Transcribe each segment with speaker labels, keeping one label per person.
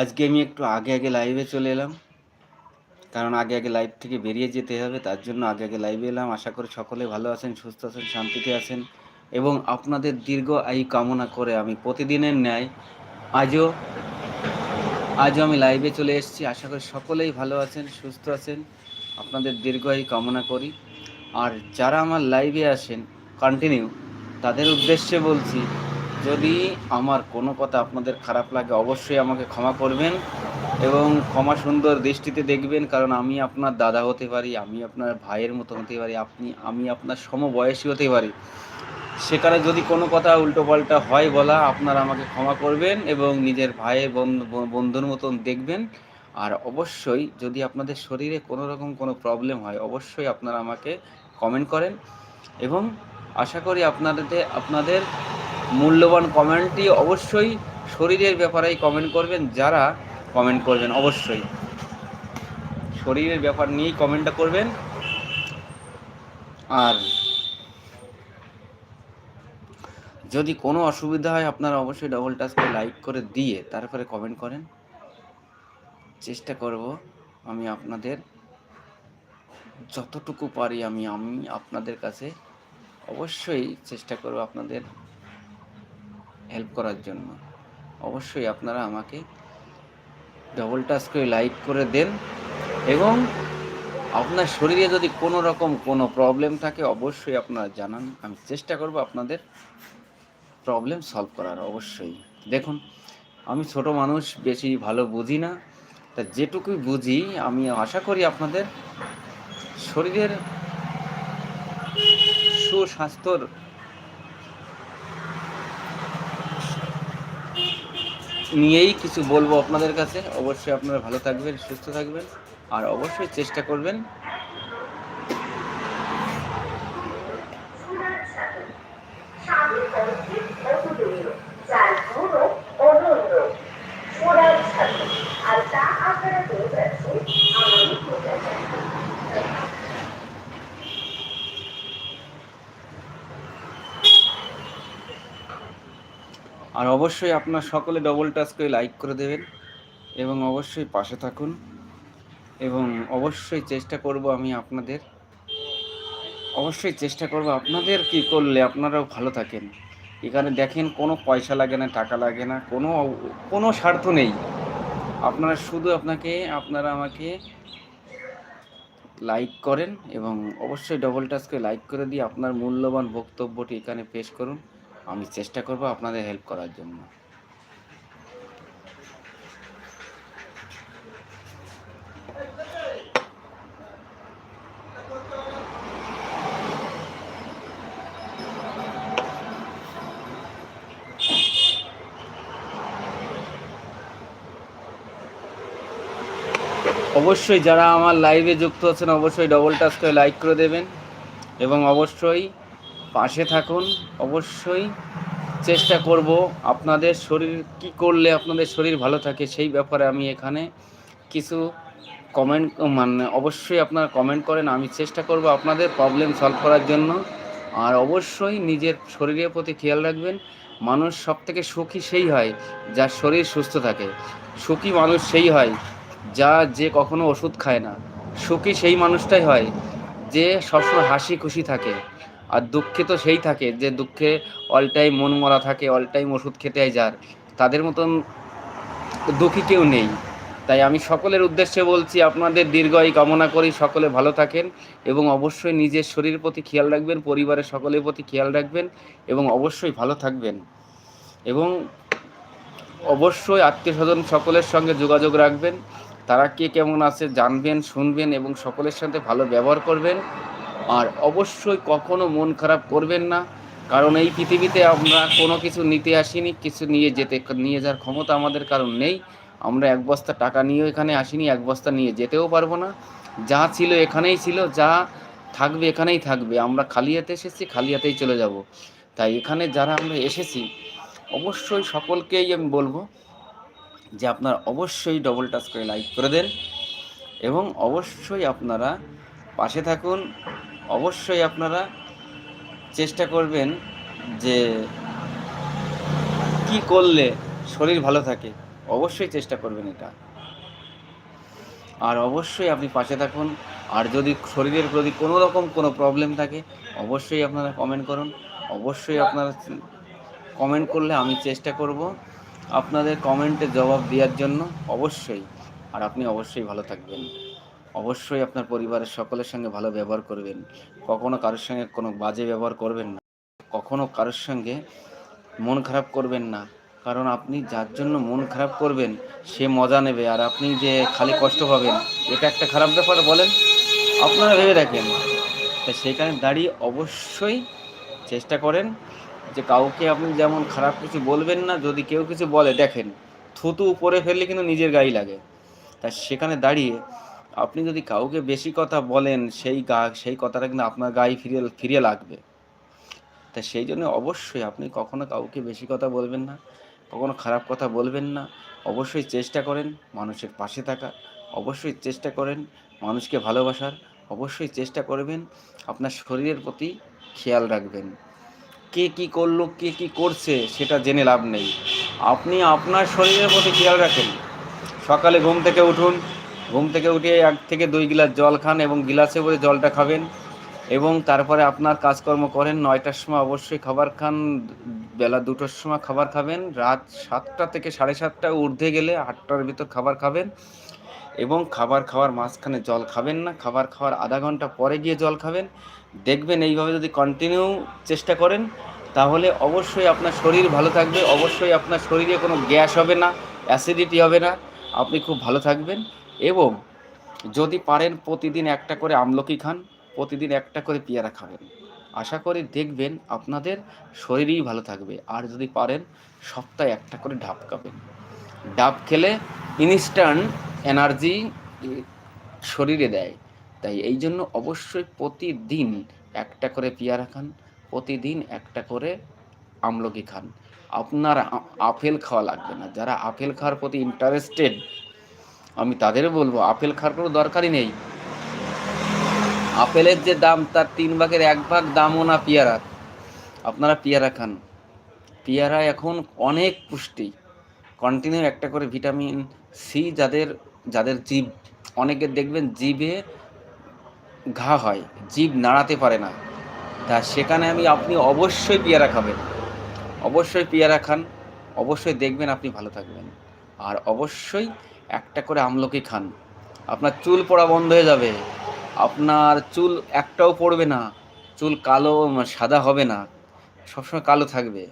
Speaker 1: আজকে আমি একটু আগে আগে লাইভে চলে এলাম। কারণ আগে আগে লাইভ থেকে বেরিয়ে যেতে হবে, তার জন্য আগে আগে লাইভে এলাম। আশা করি সকলে ভালো আছেন, সুস্থ আছেন, শান্তিতে আছেন এবং আপনাদের দীর্ঘ আয়ু কামনা করে আমি প্রতিদিনের ন্যায় আজও আজও আমি লাইভে চলে এসেছি। আশা করি সকলেই ভালো আছেন, সুস্থ আছেন, আপনাদের দীর্ঘ আয়ু কামনা করি। আর যারা আমার লাইভে আসেন কন্টিনিউ তাদের উদ্দেশ্যে বলছি যদি আমার কোনো কথা আপনাদের খারাপ লাগে, অবশ্যই আমাকে ক্ষমা করবেন এবং ক্ষমা সুন্দর দৃষ্টিতে দেখবেন, কারণ আমি আপনার দাদা হতে পারি, আমি আপনার ভাইয়ের মতো হতে পারি, আপনি, আমি আপনার সমবয়সী হতে পারি। সেখানে যদি কোনো কথা উল্টোপাল্টা হয় বলা, আপনারা আমাকে ক্ষমা করবেন এবং নিজের ভাইয়ের বন্ধু- বন্ধুর মতন দেখবেন। আর অবশ্যই যদি আপনাদের শরীরে কোনো রকম কোনো প্রবলেম হয়, অবশ্যই আপনারা আমাকে কমেন্ট করেন। এবং আশা করি আপনাদের আপনাদের মূল্যবান কমেন্টটি অবশ্যই শরীরের ব্যাপারেই কমেন্ট করবেন, যারা কমেন্ট করবেন অবশ্যই। শরীরের ব্যাপার নিয়েই কমেন্টটা করবেন। আর যদি কোনো অসুবিধা হয়, আপনারা অবশ্যই ডবল টাচ করে লাইক করে দিয়ে তারপরে কমেন্ট করেন। চেষ্টা করব আমি আপনাদের যতটুকু পারি আমি আমি আপনাদের কাছে অবশ্যই চেষ্টা করব আপনাদের হেল্প করার জন্য। অবশ্যই আপনারা আমাকে ডবল টাচ করে লাইক করে দেন এবং আপনার শরীরে যদি কোনো রকম কোনো প্রবলেম থাকে, অবশ্যই আপনারা জানান। আমি চেষ্টা করব আপনাদের প্রবলেম সলভ করার, অবশ্যই। দেখুন, আমি ছোট মানুষ, বেশি ভালো বুঝি না। তা যেটুকুই বুঝি, আমি আশা করি আপনাদের শরীরের সুস্বাস্থ্যর নিয়েই কিছু বলব আপনাদের কাছে। অবশ্যই আপনারা ভালো থাকবেন, সুস্থ থাকবেন, আর অবশ্যই চেষ্টা করবেন
Speaker 2: স্বামীর অর্থে অতুলনীয় যার গুণও অনন্য মোরাল ছাত্র আর তা আপনারা পেয়ে যাচ্ছেন আমাদের প্রচার
Speaker 1: আর অবশ্যই আপনার সকলে ডবল টাচ করে লাইক করে দেবেন এবং অবশ্যই পাশে থাকুন এবং অবশ্যই চেষ্টা করব আমি আপনাদের, অবশ্যই চেষ্টা করব আপনাদের কি করলে আপনারাও ভালো থাকেন। এখানে দেখেন কোনো পয়সা লাগে না, টাকা লাগে না, কোনো কোনো স্বার্থ নেই। আপনারা শুধু আপনাকে, আপনারা আমাকে লাইক করেন এবং অবশ্যই ডবল টাচ করে লাইক করে দিয়ে আপনার মূল্যবান বক্তব্যটি এখানে পেশ করুন। আমি চেষ্টা করব আপনাদের হেল্প করার জন্য। অবশ্যই যারা আমার লাইভে যুক্ত আছেন, অবশ্যই ডবল টাচ করে লাইক করে দেবেন এবং অবশ্যই পাশে থাকুন। অবশ্যই চেষ্টা করব আপনাদের শরীর কি করলে আপনাদের শরীর ভালো থাকে সেই ব্যাপারে আমি এখানে কিছু কমেন্ট মানে অবশ্যই আপনারা কমেন্ট করেন। আমি চেষ্টা করব আপনাদের প্রবলেম সলভ করার জন্য। আর অবশ্যই নিজের শরীরের প্রতি খেয়াল রাখবেন। মানুষ সব থেকে সুখী সেই হয় যার শরীর সুস্থ থাকে। সুখী মানুষ সেই হয় যা যে কখনো ওষুধ খায় না। সুখী সেই মানুষটাই হয় যে সবসময় হাসি খুশি থাকে। আর দুঃখে তো সেই থাকে যে দুঃখে অল টাইম মন মরা থাকে অল টাইম ওষুধ খেতে হয় যার। তাদের মতন দুঃখী কেউ নেই। তাই আমি সকলের উদ্দেশ্যে বলছি, আপনাদের দীর্ঘায়ু কামনা করি, সকলে ভালো থাকেন এবং অবশ্যই নিজের শরীরের প্রতি খেয়াল রাখবেন, পরিবারের সকলের প্রতি খেয়াল রাখবেন এবং অবশ্যই ভালো থাকবেন। এবং অবশ্যই আত্মীয় স্বজন সকলের সঙ্গে যোগাযোগ রাখবেন। তারা কে কেমন আছে জানবেন, শুনবেন এবং সকলের সাথে ভালো ব্যবহার করবেন। আর অবশ্যই কখনো মন খারাপ করবেন না। কারণ এই পৃথিবীতে আমরা কোনো কিছু নিতে আসিনি, কিছু নিয়ে যেতে, নিয়ে যাওয়ার ক্ষমতা আমাদের কারণ নেই। আমরা এক বস্তা টাকা নিয়েও এখানে আসিনি, এক বস্তা নিয়ে যেতেও পারব না। যা ছিল এখানেই ছিল, যা থাকবে এখানেই থাকবে। আমরা খালি হাতে এসেছি খালি হাতেই চলে যাব। তাই এখানে যারা আমরা এসেছি, অবশ্যই সকলকেই আমি বলব যে আপনারা অবশ্যই ডবল টাচ করে লাইক করে দেন এবং অবশ্যই আপনারা পাশে থাকুন। অবশ্যই আপনারা চেষ্টা করবেন যে কি করলে শরীর ভালো থাকে, অবশ্যই চেষ্টা করবেন এটা। আর অবশ্যই আপনি পাশে থাকুন, আর যদি শরীরের প্রতি কোনো রকম কোনো প্রবলেম থাকে, অবশ্যই আপনারা কমেন্ট করুন। অবশ্যই আপনারা কমেন্ট করলে আমি চেষ্টা করব আপনাদের কমেন্টে জবাব দেওয়ার জন্য। অবশ্যই, আর আপনি অবশ্যই ভালো থাকবেন। অবশ্যই আপনার পরিবারের সকলের সঙ্গে ভালো ব্যবহার করবেন। কখনো কারোর সঙ্গে কোনো বাজে ব্যবহার করবেন না। কখনো কারোর সঙ্গে মন খারাপ করবেন না। কারণ আপনি যার জন্য মন খারাপ করবেন, সে মজা নেবে। আর আপনি যে খালি কষ্ট পাবেন, এটা একটা খারাপ ব্যাপার বলেন? আপনারা ভেবে দেখেন। তা সেখানে দাঁড়িয়ে অবশ্যই চেষ্টা করেন যে কাউকে আপনি যেমন খারাপ কিছু বলবেন না, যদি কেউ কিছু বলে, দেখেন, থুতু উপরে ফেললে কিন্তু নিজের গায়ে লাগে। তা সেখানে দাঁড়িয়ে আপনি যদি কাউকে বেশি কথা বলেন, সেই গা, সেই কথাটা কিন্তু আপনার গায়ে ফিরে ফিরে লাগবে। তা সেই জন্য অবশ্যই আপনি কখনো কাউকে বেশি কথা বলবেন না, কখনো খারাপ কথা বলবেন না। অবশ্যই চেষ্টা করেন মানুষের পাশে থাকা অবশ্যই চেষ্টা করেন মানুষকে ভালোবাসার। অবশ্যই চেষ্টা করবেন আপনার শরীরের প্রতি খেয়াল রাখবেন। কে কি করল, কে কি করছে, সেটা জেনে লাভ নেই। আপনি আপনার শরীরের প্রতি খেয়াল রাখেন। সকালে ঘুম থেকে উঠুন ঘুম থেকে উঠে এক থেকে দুই গিলাস জল খান এবং গিলাসে করে জলটা খাবেন এবং তারপরে আপনার কাজকর্ম করেন, নয়টার সময় অবশ্যই খাবার খান, বেলা দুটোর সময় খাবার খাবেন, রাত সাতটা থেকে সাড়ে সাতটা ঊর্ধ্বে গেলে আটটার ভিতর খাবার খাবেন এবং খাবার খাওয়ার মাঝখানে জল খাবেন না, খাবার খাওয়ার আধা ঘণ্টা পরে গিয়ে জল খাবেন। দেখবেন এইভাবে যদি কন্টিনিউ চেষ্টা করেন, তাহলে অবশ্যই আপনার শরীর ভালো থাকবে, অবশ্যই আপনার শরীরে কোনো গ্যাস হবে না অ্যাসিডিটি হবে না। আপনি খুব ভালো থাকবেন। এবং যদি পারেন প্রতিদিন একটা করে আমলকি খান, প্রতিদিন একটা করে পেয়ারা খাবেন। আশা করি দেখবেন আপনাদের শরীরই ভালো থাকবে। আর যদি পারেন সপ্তাহে একটা করে ডাব খাবেন। ডাব খেলে ইনস্ট্যান্ট এনার্জি শরীরে দেয়। তাই এই জন্য অবশ্যই প্রতিদিন একটা করে পেয়ারা খান, প্রতিদিন একটা করে আমলকি খান। আপনার আপেল খাওয়া লাগবে না। যারা আপেল খাওয়ার প্রতি ইন্টারেস্টেড আমি তাদের বলব, আপেল খাওয়ার কোনো দরকারই নেই। আপেলের যে দাম, তার তিন ভাগের এক ভাগ দামও না পেয়ারার আপনারা পেয়ারা খান। পেয়ারা এখন অনেক পুষ্টি। কন্টিনিউ একটা করে ভিটামিন সি যাদের যাদের জীব অনেকের দেখবেন জিভে ঘা হয়, জীব নাড়াতে পারে না। তা সেখানে আমি, আপনি অবশ্যই পেয়ারা খাবেন। অবশ্যই পেয়ারা খান, অবশ্যই দেখবেন আপনি ভালো থাকবেন। আর অবশ্যই একটা করে আমলকি খান। আপনার চুল পড়া বন্ধ হয়ে যাবে। আপনার চুল একটাও পড়বে না। চুল কালো সাদা হবে না। সবসময় কালো থাকবে।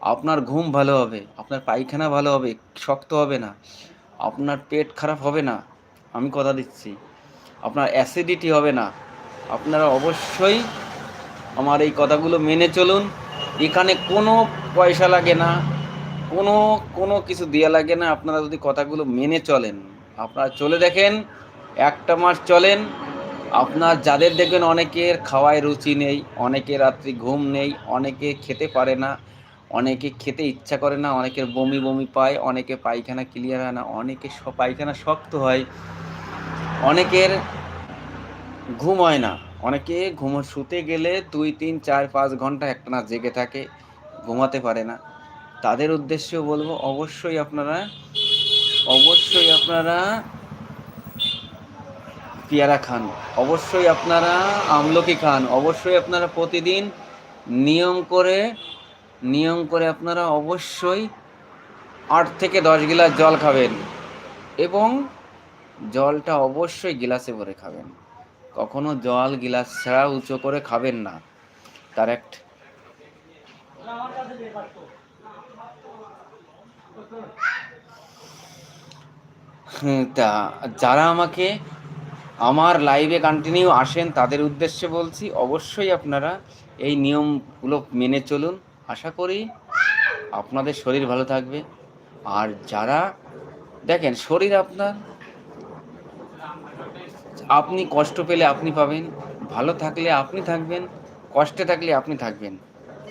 Speaker 1: আপনার ঘুম ভালো হবে। আপনার পায়খানা ভালো হবে। শক্ত হবে না। আপনার পেট খারাপ হবে না। আমি কথা দিচ্ছি। আপনার অ্যাসিডিটি হবে না। আপনারা অবশ্যই আমার এই কথাগুলো মেনে চলুন। এখানে কোনো পয়সা লাগে না। কোনো কোনো কিছু দেওয়া লাগে না। আপনারা যদি কথাগুলো মেনে চলেন, আপনারা চলে দেখেন, একটা মাস চলেন, আপনার যাদের দেখবেন অনেকের খাওয়ায় রুচি নেই অনেকে রাত্রি ঘুম নেই, অনেকে খেতে পারে না, অনেকে খেতে ইচ্ছা করে না, অনেকের বমি বমি পায়, অনেকে পায়খানা ক্লিয়ার হয় না, অনেকে পায়খানা শক্ত হয়, অনেকের ঘুম হয় না। অনেকে ঘুম শুতে গেলে দুই, তিন, চার, পাঁচ ঘণ্টা একটানা জেগে থাকে, ঘুমাতে পারে না। তাদের উদ্দেশ্যেও বলব, অবশ্যই আপনারা অবশ্যই আপনারা পেয়ারা খান। অবশ্যই আপনারা আমলকি খান। অবশ্যই আপনারা প্রতিদিন নিয়ম করে নিয়ম করে আপনারা অবশ্যই আট থেকে দশ গিলাস জল খাবেন এবং জলটা অবশ্যই গিলাসে ভরে খাবেন। কখনো জল গিলাস ছাড়া উঁচু করে খাবেন না। কারেক্ট তা যারা আমাকে আমার লাইভে কন্টিনিউ আসেন, তাদের উদ্দেশ্যে বলছি, অবশ্যই আপনারা এই নিয়মগুলো মেনে চলুন। আশা করি আপনাদের শরীর ভালো থাকবে। আর যারা, দেখেন, শরীর আপনার, আপনি কষ্ট পেলে আপনি পাবেন, ভালো থাকলে আপনি থাকবেন, কষ্টে থাকলে আপনি থাকবেন।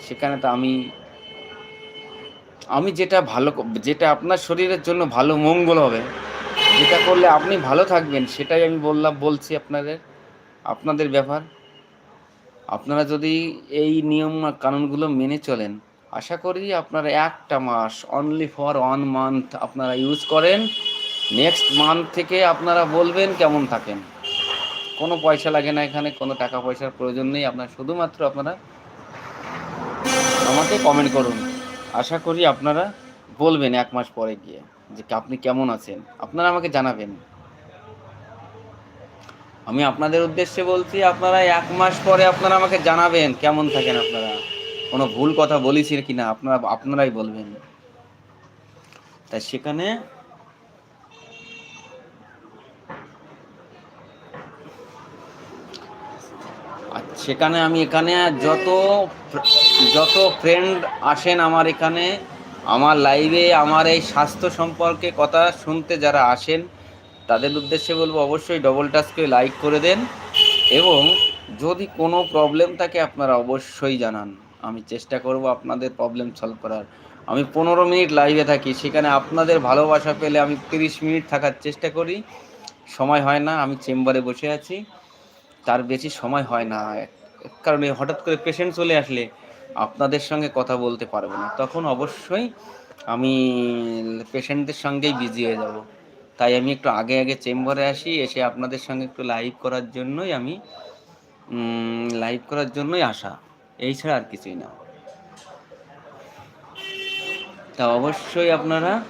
Speaker 1: সেখানে তো আমি আমি যেটা ভালো, যেটা আপনার শরীরের জন্য ভালো, মঙ্গল হবে। যেটা করলে আপনি ভালো থাকবেন, সেটাই আমি বললাম, বলছি আপনাদের আপনাদের ব্যাপার আপনারা যদি এই নিয়ম কানুনগুলো মেনে চলেন, আশা করি আপনারা একটা মাস অনলি ফর ওয়ান মান্থ আপনারা ইউজ করেন। নেক্সট মান্থ থেকে আপনারা বলবেন কেমন থাকেন। কোনো পয়সা লাগে না এখানে, কোনো টাকা পয়সার প্রয়োজন নেই। আপনার শুধুমাত্র আপনারা আমাকে কমেন্ট করুন। আশা করি আপনারা বলবেন এক মাস পরে গিয়ে। যে আপনি কেমন আছেন? আপনারা আমাকে জানাবেন। আমি আপনাদের উদ্দেশ্যে বলছি, আপনারা এক মাস পরে আপনারা আমাকে জানাবেন কেমন থাকেন আপনারা। কোনো ভুল কথা বলেছি কি না আপনারা, আপনারাই বলবেন। তাই সেখানে সেখানে আমি এখানে যত যত ফ্রেন্ড আসেন আমার এখানে আমার লাইভে আমার এই স্বাস্থ্য সম্পর্কে কথা শুনতে যারা আসেন, তাদের উদ্দেশ্যে বলব অবশ্যই ডবল টাচ করে লাইক করে দেন এবং যদি কোনো প্রবলেম থাকে আপনারা অবশ্যই জানান। আমি চেষ্টা করব আপনাদের প্রবলেম সলভ করার। আমি পনেরো মিনিট লাইভে থাকি, সেখানে আপনাদের ভালোবাসা পেলে আমি তিরিশ মিনিট থাকার চেষ্টা করি। সময় হয় না, আমি চেম্বারে বসে আছি। তার বেশি সময় হয় না। কারণ হঠাৎ করে পেশেন্ট চলে আসলে আপনাদের সঙ্গে কথা বলতে পারব না। তখন অবশ্যই আমি পেশেন্টদের সঙ্গেই বিজি হয়ে যাব। তাই আমি একটু আগে আগে চেম্বারে আসি, এসে আপনাদের সঙ্গে একটু লাইভ করার জন্যই আমি লাইভ করার জন্যই আসা। এই ছাড়া আর কিছুই না। তা অবশ্যই আপনারা,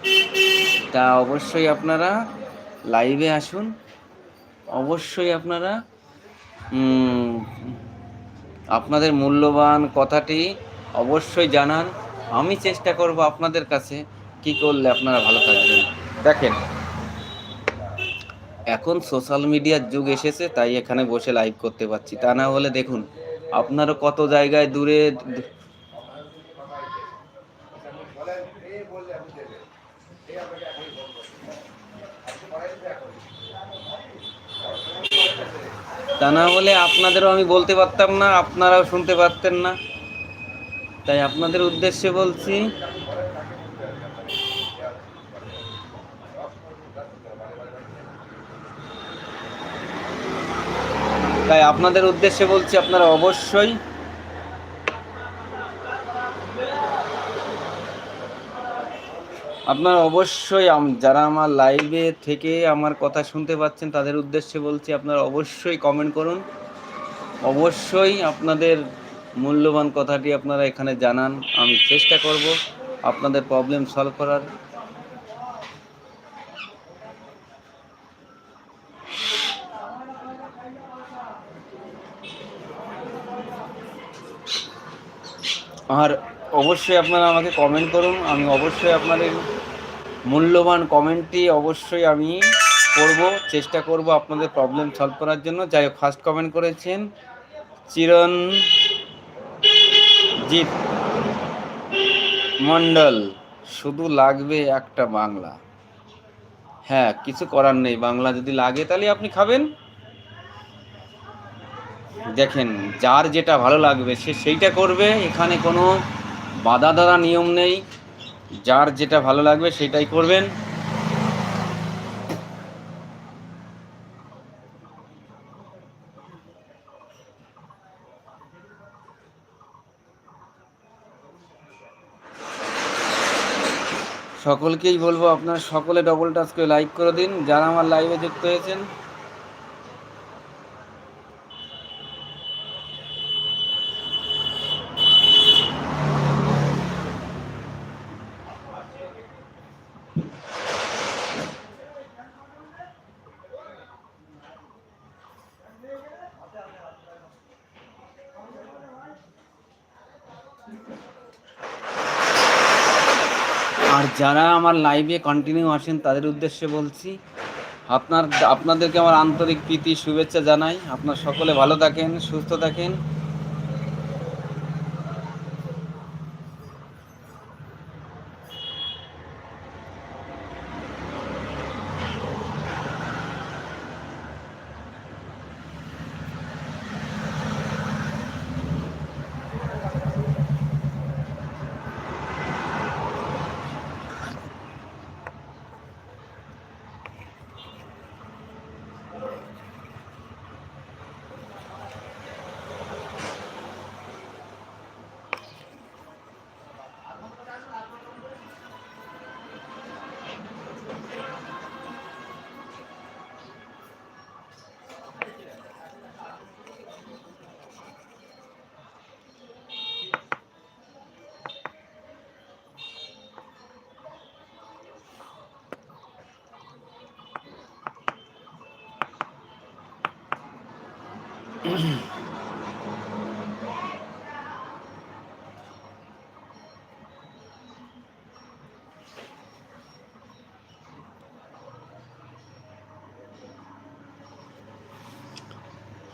Speaker 1: তা অবশ্যই আপনারা লাইভে আসুন। অবশ্যই আপনারা আপনাদের মূল্যবান কথাটি অবশ্যই জানান। আমি চেষ্টা করব আপনাদের কাছে কি করলে আপনারা ভালো থাকবেন। দেখেন, এখন সোশ্যাল মিডিয়ার যুগ এসেছে, তাই এখানে বসে লাইভ করতে পারছি। তা না হলে দেখুন, আপনারও কত জায়গায় দূরে তা না বলে আপনাদেরও আমি বলতে পারতাম না, আপনারাও শুনতে পারতেন না। তাই আপনাদের উদ্দেশ্যে বলছি, তাই আপনাদের উদ্দেশ্যে বলছি আপনারা অবশ্যই আপনারা অবশ্যই যারা আমার লাইভে থেকে আমার কথা শুনতে পাচ্ছেন, তাদের উদ্দেশ্যে বলছি আপনারা অবশ্যই কমেন্ট করুন। অবশ্যই আপনাদের মূল্যবান কথাটি আপনারা এখানে জানান, আমি চেষ্টা করব আপনাদের প্রবলেম সলভ করার। আর অবশ্যই আপনারা আমাকে কমেন্ট করুন। আমি অবশ্যই আপনাদের মূল্যবান কমেন্টটি অবশ্যই আমি করব, চেষ্টা করব আপনাদের প্রবলেম সলভ করার জন্য। যাই হোক ফার্স্ট কমেন্ট করেছেন চিরঞ্জিত মণ্ডল। শুধু লাগবে একটা বাংলা। হ্যাঁ কিছু করার নেই, বাংলা যদি লাগে তাহলে আপনি খাবেন। দেখেন, যার যেটা ভালো লাগবে, সে সেইটা করবে। এখানে কোনো বাধা দাদা নিয়ম নেই। যার যেটা ভালো লাগবে সেটাই করবেন। সকলকেই বলব আপনারা সকলে ডবল টাচ করে লাইক করে দিন। যারা আমার লাইভে যুক্ত হয়েছেন আর যারা আমার লাইভে কন্টিনিউ আসেন, তাদের উদ্দেশ্যে বলছি, আপনার, আপনাদেরকে আমার আন্তরিক প্রীতি, শুভেচ্ছা জানাই। আপনার সকলে ভালো থাকেন, সুস্থ থাকেন।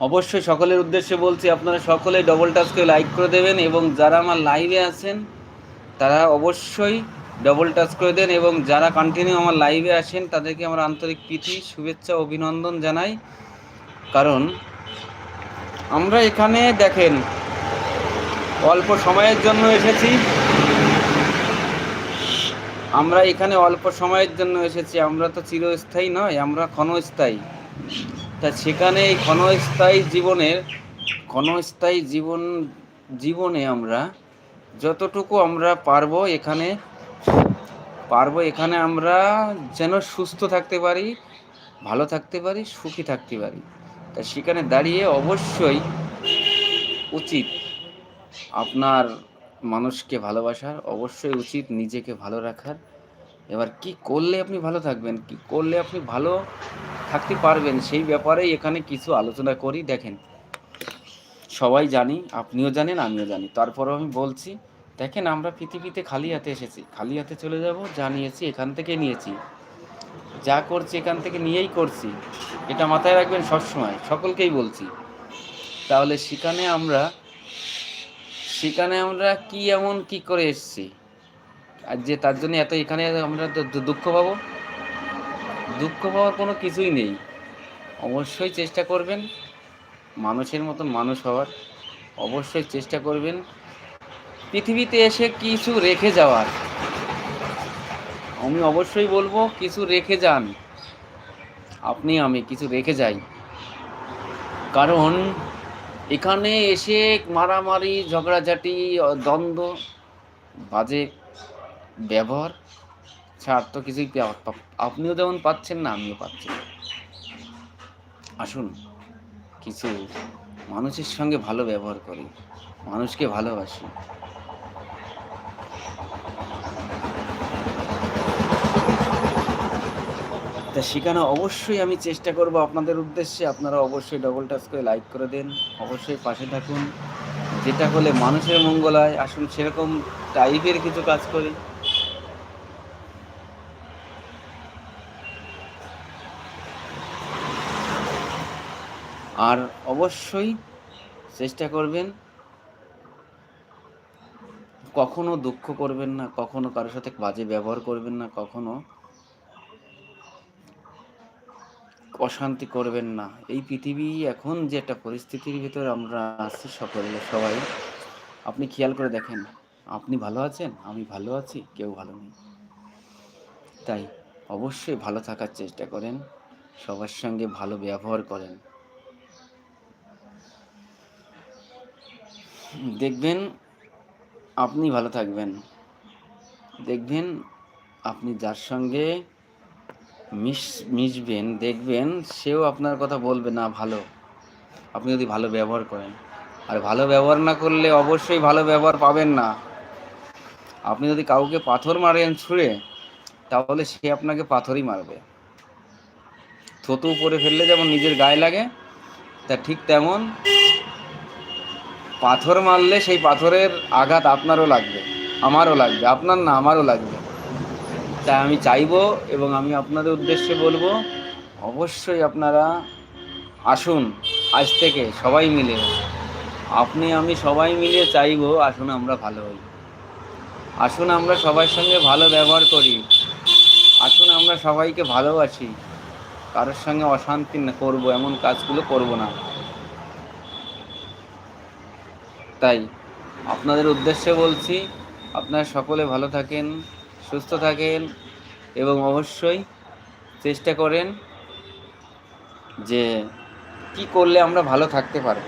Speaker 1: অবশ্যই সকলের উদ্দেশ্যে বলছি, আপনারা সকলে ডবল টাচ করে লাইক করে দেবেন এবং যারা আমার লাইভে আছেন, তারা অবশ্যই ডবল টাচ করে দেন এবং যারা কন্টিনিউ আমার লাইভে আসেন তাদেরকে আমার আন্তরিক প্রীতি, শুভেচ্ছা, অভিনন্দন জানাই। কারণ আমরা এখানে দেখেন, অল্প সময়ের জন্য এসেছি। আমরা এখানে অল্প সময়ের জন্য এসেছি, আমরা তো চিরস্থায়ী নয়, আমরা ক্ষণস্থায়ী। তা সেখানে এই ক্ষণস্থায়ী জীবনের, ক্ষণস্থায়ী জীবন, জীবনে আমরা যতটুকু আমরা পারব এখানে পারব এখানে আমরা যেন সুস্থ থাকতে পারি, ভালো থাকতে পারি, সুখী থাকতে পারি। তা সেখানে দাঁড়িয়ে অবশ্যই উচিত আপনার মানুষকে ভালোবাসার, অবশ্যই উচিত নিজেকে ভালো রাখার। এবার কি করলে আপনি ভালো থাকবেন? কি করলে আপনি ভালো থাকতে পারবেন? সেই ব্যাপারেই এখানে কিছু আলোচনা করি। দেখেন, সবাই জানি, আপনিও জানেন, আমিও জানি। তারপরেও আমি বলছি, দেখেন আমরা পৃথিবীতে খালি হাতে এসেছি। খালি হাতে চলে যাব, যা নিয়েছি এখান থেকে নিয়েছি। যা করছি এখান থেকে নিয়েই করছি। এটা মাথায় রাখবেন সবসময়। সকলকেই বলছি। তাহলে সেখানে আমরা সেখানে আমরা কি এমন কি করে এসেছি? আর যে তার জন্য এত এখানে আমরা দুঃখ পাবো। দুঃখ পাওয়ার কোনো কিছুই নেই। অবশ্যই চেষ্টা করবেন মানুষের মতন মানুষ হওয়ার। অবশ্যই চেষ্টা করবেন পৃথিবীতে এসে কিছু রেখে যাওয়ার। আমি অবশ্যই বলব, কিছু রেখে যান। আপনি, আমি কিছু রেখে যাই। কারণ এখানে এসে মারামারি, ঝগড়াঝাটি দ্বন্দ্ব বাজে। ব্যবহার ছাড় তো কিছুই আপনিও যেমন পাচ্ছেন না, আমিও পাচ্ছি। আসুন, কিছু মানুষের সঙ্গে ভালো ব্যবহার করি, মানুষকে ভালোবাসি। তা সেখানে অবশ্যই আমি চেষ্টা করব আপনাদের উদ্দেশ্যে, আপনারা অবশ্যই ডবল টাচ করে লাইক করে দেন, অবশ্যই পাশে থাকুন। যেটা হলে মানুষের মঙ্গল হয়, আসুন সেরকম টাইপের কিছু কাজ করি। আর অবশ্যই চেষ্টা করবেন কখনো দুঃখ করবেন না, কখনো কারোর সাথে বাজে ব্যবহার করবেন না, কখনো অশান্তি করবেন না। এই পৃথিবী এখন যে একটা পরিস্থিতির ভিতর আমরা আছি সকলে, সবাই, আপনি খেয়াল করে দেখেন, আপনি ভালো আছেন? আমি ভালো আছি, কেউ ভালো নেই। তাই অবশ্যই ভালো থাকার চেষ্টা করেন, সবার সঙ্গে ভালো ব্যবহার করেন। দেখবেন আপনি ভালো থাকবেন। দেখবেন আপনি যার সঙ্গে মিশ, মিশবেন, দেখবেন সেও আপনার কথা বলবে না ভালো। আপনি যদি ভালো ব্যবহার করেন। আর ভালো ব্যবহার না করলে অবশ্যই ভালো ব্যবহার পাবেন না। আপনি যদি কাউকে পাথর মারেন ছুঁড়ে, তাহলে সে আপনাকে পাথরই মারবে। থতু উপরে ফেললে যেমন নিজের গায়ে লাগে, তা ঠিক তেমন পাথর মারলে সেই পাথরের আঘাত আপনারও লাগবে, আমারও লাগবে, আপনার না, আমারও লাগবে। তাই আমি চাইব এবং আমি আপনাদের উদ্দেশ্যে বলব, অবশ্যই আপনারা আসুন আজ থেকে সবাই মিলে। আপনি, আমি সবাই মিলে চাইব আসুন আমরা ভালো হই। আসুন আমরা সবার সঙ্গে ভালো ব্যবহার করি। আসুন আমরা সবাইকে ভালোবাসি। কারোর সঙ্গে অশান্তি না করব, এমন কাজগুলো করব না। তাই আপনাদের উদ্দেশ্যে বলছি, আপনারা সকলে ভালো থাকেন, সুস্থ থাকেন এবং অবশ্যই চেষ্টা করেন যে কি করলে আমরা ভালো থাকতে পারব।